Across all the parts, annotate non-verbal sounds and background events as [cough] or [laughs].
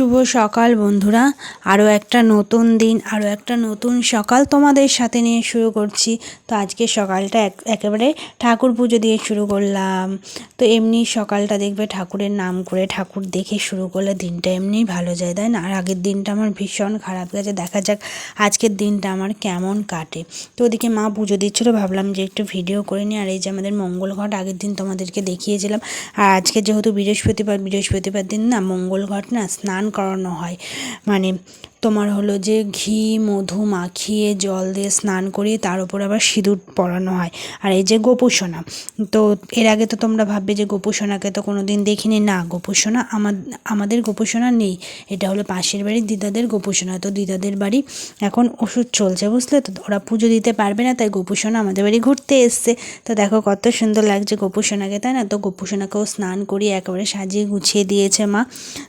শুভ সকাল বন্ধুরা। আরও একটা নতুন দিন আরও একটা নতুন সকাল তোমাদের সাথে নিয়ে শুরু করছি। তো আজকে সকালটা এক- একেবারে ঠাকুর পুজো দিয়ে শুরু করলাম। তো এমনি সকালটা দেখবে ঠাকুরের নাম করে ঠাকুর দেখে শুরু করলে দিনটা এমনিই ভালো যায়, তাই না? আর আগের দিনটা আমার ভীষণ খারাপ গেছে। দেখা যাক আজকের দিনটা আমার কেমন কাটে। তো ওদিকে মা পুজো দিচ্ছিল, ভাবলাম যে একটু ভিডিও করে নিই। আর এই যে আমাদের মঙ্গল ঘট, আগের দিন তোমাদেরকে দেখিয়েছিলাম। আর আজকে যেহেতু বৃহস্পতিবার বৃহস্পতিবার দিন না, মঙ্গল ঘট না, স্নান করানো হয়। মানে তোমার হলো যে ঘি, মধু মাখিয়ে জল দিয়ে স্নান করিয়ে তার উপর আবার সিঁদুর পরানো হয়। আর এই যে গোপুসোনা, তো এর আগে তো তোমরা ভাববে যে গোপুসোনাকে তো কোনো দিন দেখিনি। না, গোপুসোনা আমার, আমাদের গোপুসোনা নেই। এটা হলো পাশের বাড়ির দিদাদের গোপুসোনা। তো দিদাদের বাড়ি এখন ওষুধ চলছে, বুঝলে তো? ওরা পুজো দিতে পারবে না, তাই গোপুসোনা আমাদের বাড়ি ঘুরতে এসছে। তো দেখো কত সুন্দর লাগছে গোপুসোনাকে, তাই না? তো গোপুসোনাকেও স্নান করিয়ে একেবারে সাজিয়ে গুছিয়ে দিয়েছে মা।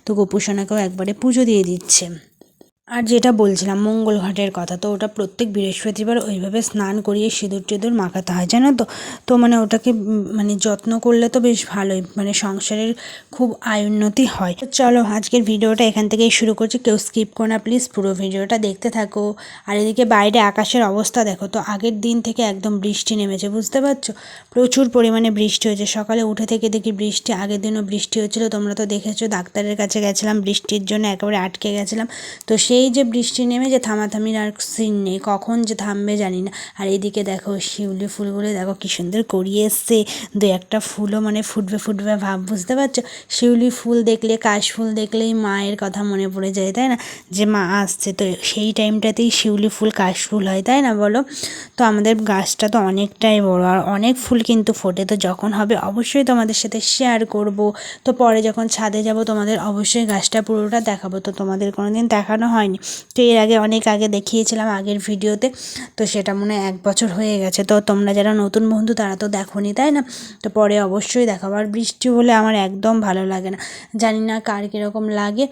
তো গোপুসোনাকেও একবারে পুজো দিয়ে দিচ্ছে। আর যেটা বলছিলাম, মঙ্গল ঘাটের কথা, তো ওটা প্রত্যেক বৃহস্পতিবার ওইভাবে স্নান করিয়ে সিঁদুর টিঁদুর মাখাতে হয়, জানো তো? তো মানে ওটাকে মানে যত্ন করলে তো বেশ ভালোই মানে সংসারের খুব আয় উন্নতি হয়। তো চলো, আজকের ভিডিওটা এখান থেকেই শুরু করছি, কেউ স্কিপ করো না, প্লিজ পুরো ভিডিওটা দেখতে থাকো। আর এদিকে বাইরে আকাশের অবস্থা দেখো, তো আগের দিন থেকে একদম বৃষ্টি নেমেছে, বুঝতে পারছ? প্রচুর পরিমাণে বৃষ্টি হয়েছে, সকালে উঠে থেকে দেখি বৃষ্টি, আগের দিনও বৃষ্টি হচ্ছিল তোমরা তো দেখেছ, ডাক্তারের কাছে গেছিলাম, বৃষ্টির জন্য একেবারে আটকে গেছিলাম। তো সেই যে বৃষ্টি নেমে যে থামাথামির আর সিন নেই, কখন যে থামবে জানি না। আর এদিকে দেখো শিউলি ফুলগুলো দেখো কি সুন্দর করিয়ে এসছে। দু একটা ফুলও মানে ফুটবে ফুটবে ভাব, বুঝতে পারছ? শিউলি ফুল দেখলে, কাশ ফুল দেখলেই মায়ের কথা মনে পড়ে যায়, তাই না? যে মা আসছে, তো সেই টাইমটাতেই শিউলি ফুল, কাশ ফুল হয়, তাই না বলো? তো আমাদের গাছটা তো অনেকটাই বড়, আর অনেক ফুল কিন্তু ফোটে। তো যখন হবে, অবশ্যই তোমাদের সাথে শেয়ার করব। তো পরে যখন ছাদে যাব, তোমাদের অবশ্যই গাছটা পুরোটা দেখাবো। তো তোমাদের কোনো দিন দেখানো হয়নি। তো এর আগে অনেক আগে দেখিয়েছিলাম আগের ভিডিওতে। তো সেটা মনে এক বছর হয়ে গেছে। তো তোমরা যারা নতুন বন্ধু তারা তো দেখোনি, তাই না? তো পরে অবশ্যই দেখাবো। আর বৃষ্টি হলে আমার একদম ভালো লাগে না। জানি না কার কীরকম লাগে,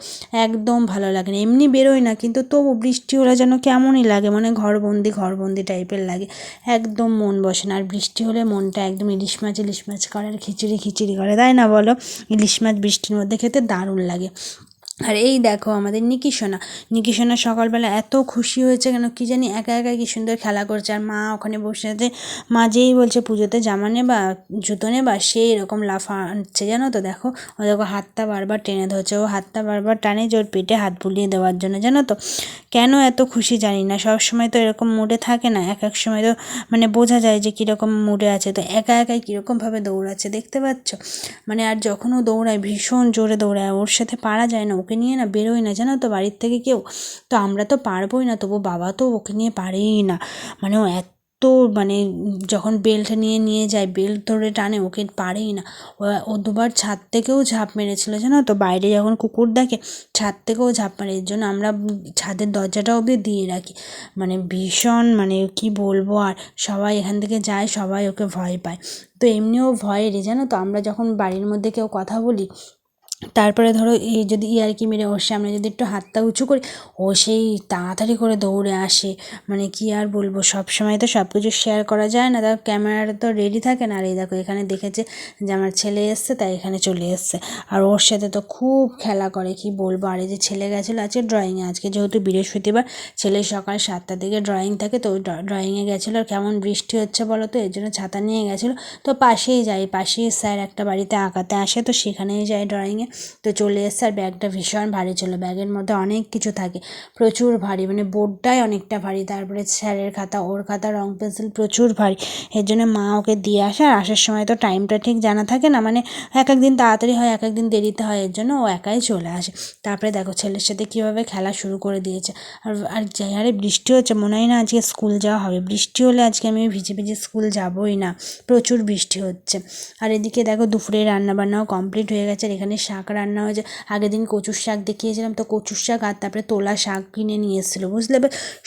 একদম ভালো লাগে না। এমনি বেরোয় না, কিন্তু তবু বৃষ্টি হলে যেন কেমনই লাগে মানে ঘরবন্দি ঘরবন্দি টাইপের লাগে। একদম মন বসে না। আর বৃষ্টি হলে মনটা একদম ইলিশ মাছ ইলিশ মাছ করে আর খিচুড়ি খিচুড়ি করে, তাই না বলো? ইলিশ মাছ বৃষ্টির মধ্যে খেতে দারুণ লাগে। আর এই দেখো আমাদের নিকি সোনা। নিকি সোনা সকালবেলা এত খুশি হয়েছে কেন কি জানি একা একা কি সুন্দর খেলা করছে। আর মা ওখানে বসে আছে। মা যেই বলছে পুজোতে জামা নেবা, জুতো নেবা, সেই এরকম লাফাচ্ছে জানো তো দেখো। ও দেখো হাতটা বারবার টেনে ধরছে। ও হাতটা বারবার টানে যে ওর পেটে হাত বুলিয়ে দেওয়ার জন্য জানো তো। কেন এত খুশি জানি না। সব সময় তো এরকম মুডে থাকে না। এক এক সময় তো মানে বোঝা যায় যে কীরকম মুডে আছে। তো একা একাই কীরকমভাবে দৌড়াচ্ছে দেখতে পাচ্ছ? মানে আর যখন ও দৌড়ায়, ভীষণ জোরে দৌড়ায়। ওর সাথে পারা যায় না। ওকে নিয়ে না বেরোয় না, জানো তো বাড়ির থেকে কেউ? তো আমরা তো পারবোই না, তবু বাবা তো ওকে নিয়ে পারেই না। মানে ও এত মানে যখন বেল্ট নিয়ে নিয়ে যায় বেল্ট ধরে টানে, ওকে পারেই না। ও দুবার ছাদ থেকেও ঝাঁপ মেরেছিল, জানো তো? বাইরে যখন কুকুর দেখে, ছাদ থেকেও ঝাঁপ মারে, এর জন্য আমরা ছাদের দরজাটা অবধি দিয়ে রাখি। মানে ভীষণ মানে কি বলব আর, সবাই এখান থেকে যায়, সবাই ওকে ভয় পায়। তো এমনিও ভয়েরই, জানো তো? আমরা যখন বাড়ির মধ্যে কেউ কথা বলি তারপরে ধরো এই যদি ইয়ার্কি মেরে ওর সামনে যদি একটু হাতটা উঁচু করি, ও সেই তাড়াতাড়ি করে দৌড়ে আসে। মানে কি আর বলব, সব সময় তো সব কিছু শেয়ার করা যায় না। দেখো ক্যামেরাটা তো রেডি থাকে না। আর এই দেখো এখানে দেখেছে যে আমার ছেলে এসছে, তাই এখানে চলে এসছে। আর ওর সাথে তো খুব খেলা করে, কি বলব? আর এই যে ছেলে গেছিল আজকে ড্রয়িংয়ে আজকে যেহেতু বৃহস্পতিবার, ছেলে সকাল সাতটার দিকে ড্রয়িং থাকে, তো ড্রয়িংয়ে গেছিল। আর কেমন বৃষ্টি হচ্ছে বলো তো, এর জন্য ছাতা নিয়ে গেছিল। তো পাশেই যাই পাশেই স্যার একটা বাড়িতে আঁকাতে আসে, তো সেখানেই যাই ড্রয়িংয়ে তো চলে এসছে আর ব্যাগটা ভীষণ ভারী ছিল। ব্যাগের মধ্যে অনেক কিছু থাকে, প্রচুর ভারী মানে বোর্ডটাই অনেকটা ভারী। তারপরে স্যারের খাতা, ওর খাতা রং পেন্সিল প্রচুর ভারী। এর জন্য মা ওকে দিয়ে আসে আর আসার সময় তো টাইমটা ঠিক জানা থাকে না মানে এক একদিন তাড়াতাড়ি হয়, এক এক দিন দেরিতে হয়, এর জন্য ও একাই চলে আসে। তারপরে দেখো ছেলের সাথে কীভাবে খেলা শুরু করে দিয়েছে। আর আর যে হারে বৃষ্টি হচ্ছে, মনে হয় না আজকে স্কুল যাওয়া হবে। বৃষ্টি হলে আজকে আমি ভিজে ভিজে স্কুল যাবোই না। প্রচুর বৃষ্টি হচ্ছে। আর এদিকে দেখো দুপুরে রান্নাবান্নাও কমপ্লিট হয়ে গেছে, আর এখানে শাক রান্না হয়েছে। আগের দিন কচুর শাক দেখিয়েছিলাম, তো কচুর শাক আর তারপরে তোলা শাক কিনে নিয়ে এসেছিল, বুঝলে?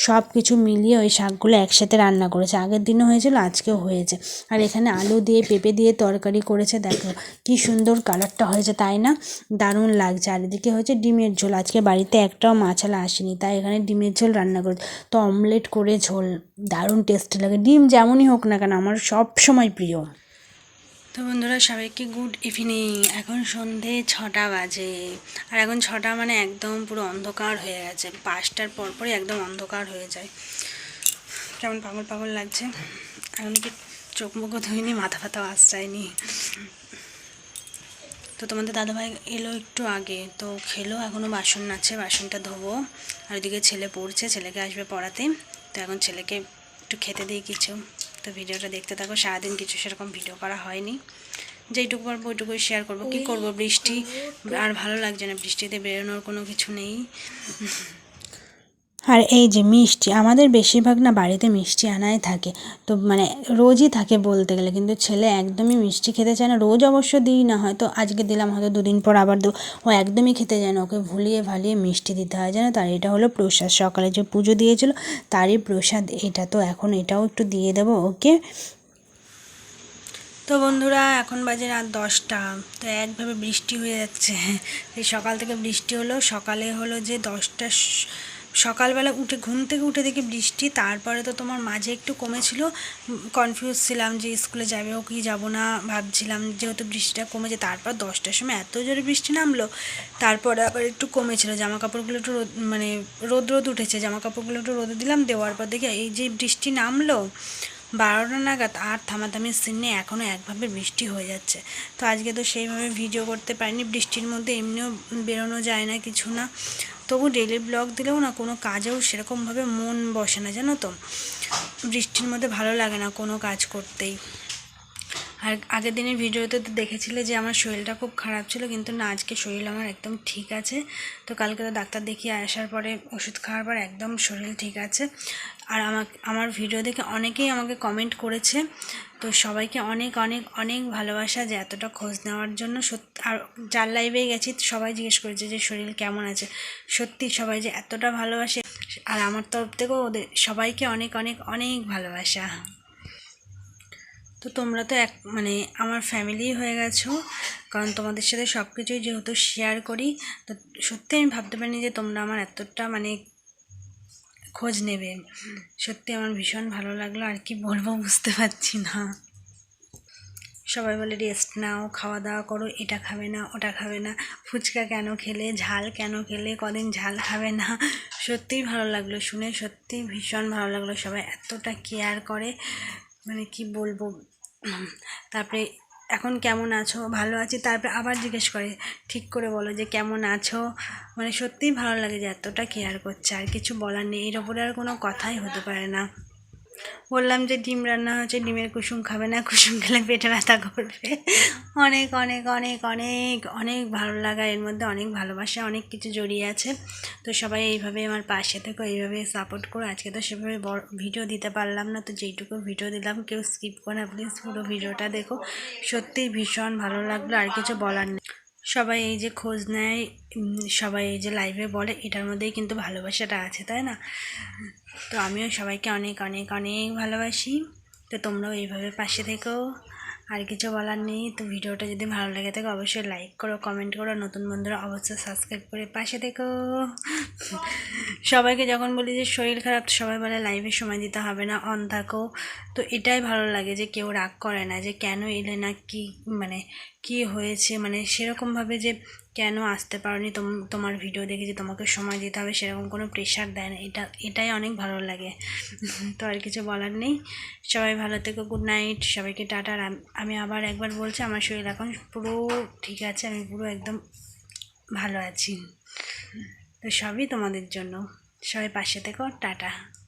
সব কিছু মিলিয়ে ওই শাকগুলো একসাথে রান্না করেছে। আগের দিনও হয়েছিল, আজকেও হয়েছে। আর এখানে আলু দিয়ে, পেঁপে দিয়ে তরকারি করেছে, দেখো কি সুন্দর কালারটা হয়েছে, তাই না? দারুণ লাগছে। আর এদিকে হয়েছে ডিমের ঝোল, আজকে বাড়িতে একটাও মাছালা আসেনি, তাই এখানে ডিমের ঝোল রান্না করেছে। তো অমলেট করে ঝোল, দারুণ টেস্টি লাগে। ডিম যেমনই হোক না কেন, আমার সব সময় প্রিয়। তো বন্ধুরা, সবাইকে গুড ইভিনিং এখন সন্ধে ছটা বাজে। আর এখন ছটা মানে একদম পুরো অন্ধকার হয়ে গেছে। পাঁচটার পরপরই একদম অন্ধকার হয়ে যায়। কেমন পাগল পাগল লাগছে? এখন কি চোখ মুখও ধুইনি, মাথা ফাথা আশ্রায়নি তো তোমাদের দাদাভাই এলো একটু আগে। তো খেলো এখনও বাসন আছে, বাসনটা ধোবো। আর ওইদিকে ছেলে পড়ছে, ছেলেকে আসবে পড়াতে। তো এখন ছেলেকে একটু খেতে দিই কিছু। তো ভিডিওটা দেখতে থাকো, সারাদিন কিছু সেরকম ভিডিও করা হয়নি। যেইটুকু পারব ওইটুকুই শেয়ার করব। কী করব, বৃষ্টি, আর ভালো লাগছে না, বৃষ্টিতে বেরোনোর কোনো কিছু নেই। আর এই যে মিষ্টি, আমাদের বেশিরভাগ না বাড়িতে মিষ্টি আনাই থাকে। তো মানে রোজই থাকে বলতে গেলে, কিন্তু ছেলে একদমই মিষ্টি খেতে চায় না। রোজ অবশ্য দিই না, হয়তো আজকে দিলাম, হয়তো দুদিন পর আবার দেবো। ও একদমই খেতে চায় না, ওকে ভুলিয়ে ভালিয়ে মিষ্টি দিতে হয়, জানো তার এটা হলো প্রসাদ। সকালে যে পুজো দিয়েছিল, তারই প্রসাদ এটা। তো এখন এটাও একটু দিয়ে দেবো, ওকে? তো বন্ধুরা, এখন বাজে রাত দশটা। তো একভাবে বৃষ্টি হয়ে যাচ্ছে। সকাল থেকে বৃষ্টি হলো, সকালে হলো যে দশটা সকালবেলা উঠে, ঘুম থেকে উঠে দেখি বৃষ্টি, তারপরে তো তোমার মাঝে একটু কমেছিল। কনফিউজ ছিলাম যে স্কুলে যাবেও কি যাব না, ভাবছিলাম যেহেতু বৃষ্টিটা কমেছে, তারপর দশটার সময় এত জোরে বৃষ্টি নামলো, তারপরে আবার একটু কমেছিল। জামা কাপড়গুলো একটু রোদ মানে রোদ রোদ উঠেছে জামা কাপড়গুলো একটু রোদে দিলাম, দেওয়ার পর দেখি এই যে বৃষ্টি নামলো, বারোটা নাগাদ আর থামাথামির সিনে এখনও একভাবে বৃষ্টি হয়ে যাচ্ছে। তো আজকে তো সেইভাবে ভিডিও করতে পারিনি, বৃষ্টির মধ্যে এমনিও বেরোনো যায় না, কিছু না। তবু ডেলি ব্লগ দিলেও না, কোনো কাজেও সেরকমভাবে মন বসে না, জানো তো? বৃষ্টির মধ্যে ভালো লাগে না কোনো কাজ করতেই। আর আগের দিনের ভিডিওতে তো দেখেছিলে যে আমার শরীরটা খুব খারাপ ছিল, কিন্তু না, আজকে শরীর আমার একদম ঠিক আছে। তো কালকে তো ডাক্তার দেখিয়ে আসার পরে ওষুধ খাওয়ার পর একদম শরীর ঠিক আছে। আর আমার আমার ভিডিও দেখে অনেকেই আমাকে কমেন্ট করেছে, তো সবাইকে অনেক অনেক অনেক ভালোবাসা যে এতটা খোঁজ নেওয়ার জন্য। সত্যি আর যার লাইভে গেছি, সবাই জিজ্ঞেস করেছে যে শরীর কেমন আছে। সত্যি সবাই যে এতটা ভালোবাসে, আর আমার তরফ থেকেও ওদের সবাইকে অনেক অনেক অনেক ভালোবাসা। তো তোমরা তো এক মানে আমার ফ্যামিলি হয়ে গেছো, কারণ তোমাদের সাথে সব কিছুই যেহেতু শেয়ার করি, তো সত্যি আমি ভাবতে পারিনি যে তোমরা আমার এতটা মানে খোঁজ নেবে। সত্যি আমার ভীষণ ভালো লাগল, আর কি বলব বুঝতে পারছি না। সবাই বলে রেস্ট নাও খাওয়া দাওয়া করো, এটা খাবে না, ওটা খাবে না, ফুচকা কেন খেলে, ঝাল কেন খেলে, কদিন ঝাল খাবে না? সত্যিই ভালো লাগল শুনে সত্যি ভীষণ ভালো লাগল সবাই এতটা কেয়ার করে মানে কি বলব তারপরে, এখন কেমন আছো? ভালো আছি? তারপরে আবার জিজ্ঞেস করে, ঠিক করে বলো যে কেমন আছো? মানে সত্যিই ভালো লাগে যে এতটা কেয়ার করছে, আর কিছু বলার নেই। এর ওপরে আর কোনো কথাই হতে পারে না। বললাম যে ডিম রান্না হচ্ছে, ডিমের কুসুম খাবে না, কুসুম খেলে পেটে ব্যথা করবে। অনেক অনেক অনেক অনেক অনেক ভালো লাগা, এর মধ্যে অনেক ভালোবাসা, অনেক কিছু জড়িয়ে আছে। তো সবাই এইভাবে আমার পাশে থেকো, এইভাবে সাপোর্ট করো। আজকে তো সেভাবে ভিডিও দিতে পারলাম না, তো যেইটুকু ভিডিও দিলাম, কেউ স্কিপ করে না প্লিজ পুরো ভিডিওটা দেখো। সত্যিই ভীষণ ভালো লাগল, আর কিছু বলার নেই। সবাই এই যে খোঁজ নেয় সবাই এই যে লাইভে বলে, এটার মধ্যেই কিন্তু ভালোবাসাটা আছে, তাই না? তো আমিও সবাইকে অনেক অনেক অনেক ভালোবাসি। তো তোমরাও এইভাবে পাশে থেকো। আর কিছু বলার নেই, তো ভিডিওটা যদি ভালো লাগে থাকে, অবশ্যই লাইক করো কমেন্ট করো, নতুন বন্ধুরা অবশ্যই সাবস্ক্রাইব করে পাশে থেকো। সবাইকে যখন বলি যে শরীর খারাপ সবাই বলে লাইভে সময় দিতে হবে না অন থাকো। তো এটাই ভালো লাগে যে কেউ রাগ করে না, যে কেন এলে না, কি মানে কি হয়েছে? মানে সেরকমভাবে যে কেন আসতে পারোনি তোম- তোমার ভিডিও দেখেছি তোমাকে সময় দিতে হবে, সেরকম কোনো প্রেশার দেয় না। এটা, এটাই অনেক ভালো লাগে। [laughs] তো আর কিছু বলার নেই। সবাই ভালো থেকো গুড নাইট সবাইকে টাটা। আমি আবার একবার বলছি, আমার শরীর এখন পুরো ঠিক আছে, আমি পুরো একদম ভালো আছি। তো সবই তোমাদের জন্য। সবাই পাশে থেকো, টাটা।